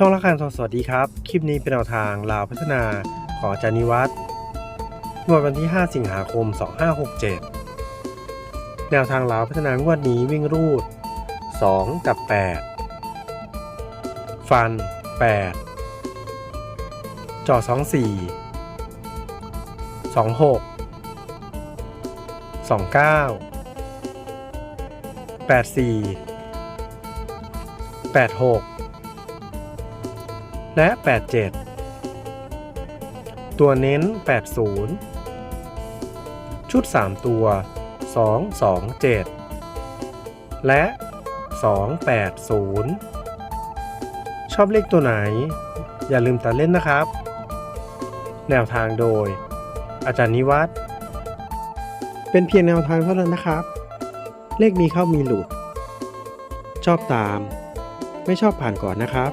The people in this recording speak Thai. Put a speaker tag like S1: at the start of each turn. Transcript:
S1: ช่องละคันสวัสดีครับ คลิปนี้เป็นแนวทางลาวพัฒนาของอาจารย์นิวัฒน์งวดวันที่ 5 สิงหาคม 2567 แนวทางลาวพัฒนางวดนี้วิ่งรูด 2 กับ 8 ฟัน 8 จ่อ 24 26 29 84 86 และ 87 ตัวเน้น 80 ชุด 3 ตัว 227 และ 280 ชอบเลขตัวไหน อย่าลืมตัดเล่นนะครับ แนวทางโดย อาจารย์นิวัฒน์เป็นเพียงแนวทางเท่านั้นนะครับ เลขมีเข้ามีหลุด ชอบตาม ไม่ชอบผ่านก่อนนะครับ